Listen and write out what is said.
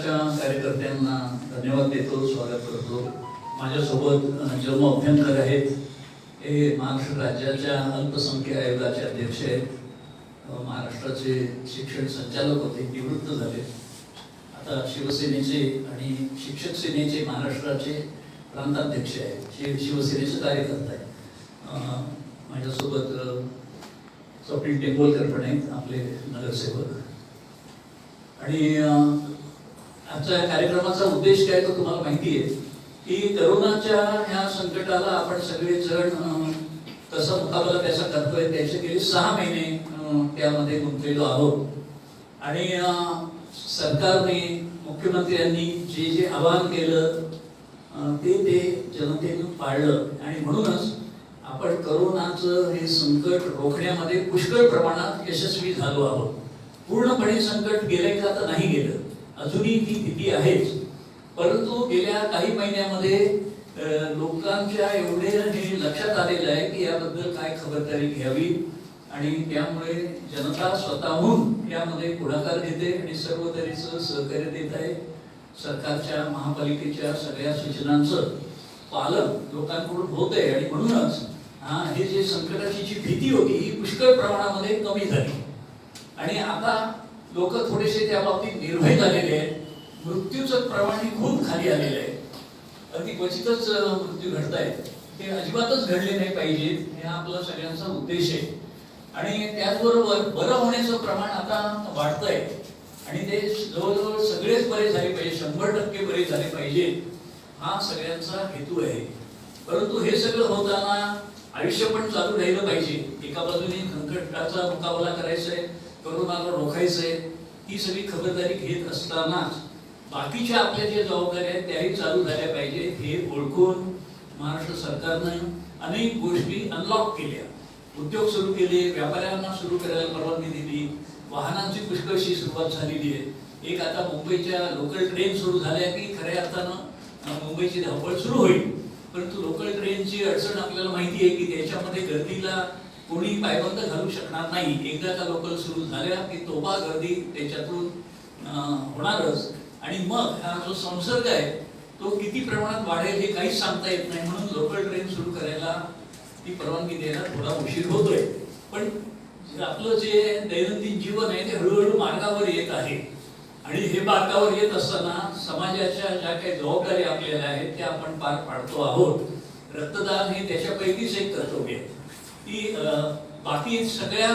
कार्यकर्त्यांना धन्यवाद देतो स्वागत करतो. माझ्यासोबत जन्म अभ्यंकर आहेत. हे महाराष्ट्र राज्याच्या अल्पसंख्य आयोगाचे अध्यक्ष आहेत. महाराष्ट्राचे शिक्षण संचालक होते निवृत्त झाले. आता शिवसेनेचे आणि शिक्षक सेनेचे महाराष्ट्राचे प्रांताध्यक्ष आहेत. शिव शिवसेनेचे कार्यकर्ता आहेत. माझ्यासोबत स्वप्नील टेंबोलकर पण आहेत आपले नगरसेवक. आणि आमच्या या कार्यक्रमाचा उद्देश काय तो तुम्हाला माहिती आहे की तरुणाच्या ह्या संकटाला आपण सगळेजण अं, कसा मुकाबला त्याचा करतोय त्याचे गेले सहा महिने त्यामध्ये गुंतलेलो आहोत. आणि सरकारने मुख्यमंत्र्यांनी जे जे आवाहन केलं ते ते जनतेने पाळलं. आणि म्हणूनच आपण करोनाचं हे संकट रोखण्यामध्ये पुष्कळ प्रमाणात यशस्वी झालो आहोत. पूर्णपणे संकट गेलंय का तर नाही गेलं. अजूनही ती भीती आहेच. परंतु गेल्या काही महिन्यामध्ये लोकांच्या एवढे हे लक्षात आलेलं आहे की याबद्दल काय खबरदारी घ्यावी आणि त्यामुळे जनता स्वतःहून यामध्ये पुढाकार घेते आणि सर्व तऱ्हेचं सहकार्य देत आहे. सरकारच्या महापालिकेच्या सगळ्या सूचनांचं पालन लोकांकडून होत आहे आणि म्हणूनच हा हे जे संकटाची जी भीती होती ही पुष्कळ प्रमाणामध्ये कमी झाली. आणि आता लोक थोडेसे त्या बाबतीत निर्भय झालेले आहेत. मृत्यूचं प्रमाण हे खूप खाली आलेलं आहे. अगदी क्वचितच मृत्यू घडत आहेत ते अजिबातच घडले नाही पाहिजेत हे आपला सगळ्यांचा उद्देश आहे. आणि त्याचबरोबर बरं होण्याचं प्रमाण आता वाढतंय. आणि ते जवळजवळ सगळेच बरे झाले पाहिजे शंभर टक्के बरे झाले पाहिजे. हा सगळ्यांचा हेतू आहे. परंतु हे सगळं होताना आयुष्य पण चालू राहिलं पाहिजे. एका बाजूने संकटाचा मुकाबला करायचा आहे करोनाला रोखायचंय ही सगळी खबरदारी घेत असतानाच बाकीच्या आपल्या ज्या जबाबदाऱ्या आहेत त्याही चालू झाल्या पाहिजे. हे ओळखून महाराष्ट्र सरकारनं अनेक गोष्टी अनलॉक केल्या. उद्योग सुरू केले व्यापाऱ्यांना सुरू करायला परवानगी दिली वाहनांची पुष्कळशी सुरुवात झालेली आहे. एक आता मुंबईच्या लोकल ट्रेन सुरू झाल्या की खऱ्या अर्थानं मुंबईची धावपळ सुरू होईल. परंतु लोकल ट्रेनची अडचण आपल्याला माहिती आहे की त्याच्यामध्ये गर्दीला कोणी पायबंद घालू शकणार नाही. एकदा का लोकल सुरू झाल्या की तोबा गर्दी त्याच्यातून होणारच. आणि मग हा जो संसर्ग आहे तो किती प्रमाणात वाढेल हे काहीच सांगता येत नाही. म्हणून लोकल ट्रेन सुरू करायला ती परवानगी द्यायला थोडा उशीर होतोय. पण आपलं जे दैनंदिन जीवन आहे ते हळूहळू मार्गावर येत आहे. आणि हे भारतावर येत असताना समाजाच्या ज्या काही जबाबदारी आपल्याला आहेत त्या आपण पार पाडतो आहोत. रक्तदान हे त्याच्यापैकीच एक कर्तव्य आहे. की बाकी सगळ्या